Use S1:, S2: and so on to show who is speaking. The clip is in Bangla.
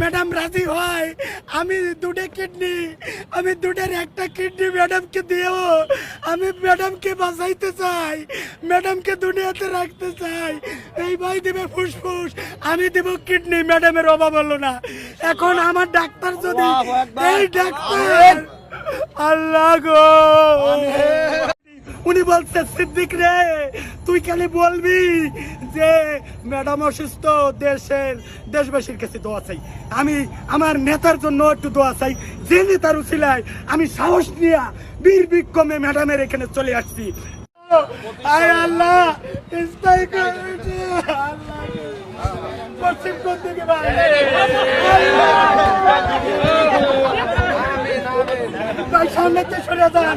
S1: ম্যাডাম রাজি হয়। আমি দুটো কিডনি আমি দুটোর একটা কিডনি ম্যাডামকে দিও আমি ম্যাডামকে বাঁচাইতে চাই ম্যাডামকে দুনিয়াতে রাখতে চাই। এই ভাই দেবে ফুসফুস আমি দেব কিডনি ম্যাডামের অভাব হলো না। এখন আমার ডাক্তার যদি এই ডাক্তার আল্লাহ গো। বলছে, সিদ্দিক রে, তুই খালি বলবি যে ম্যাডাম অসুস্থ, দেশের, দেশবাসীর কাছে দোয়া চাই। আমি আমার নেতার জন্য একটু দোয়া চাই। যে নেতার উচিলায়, আমি সাহস নিয়ে বীর বিক্রমে ম্যাডামের এখানে চলে আসছি। আয় সামনে তো সরে যান।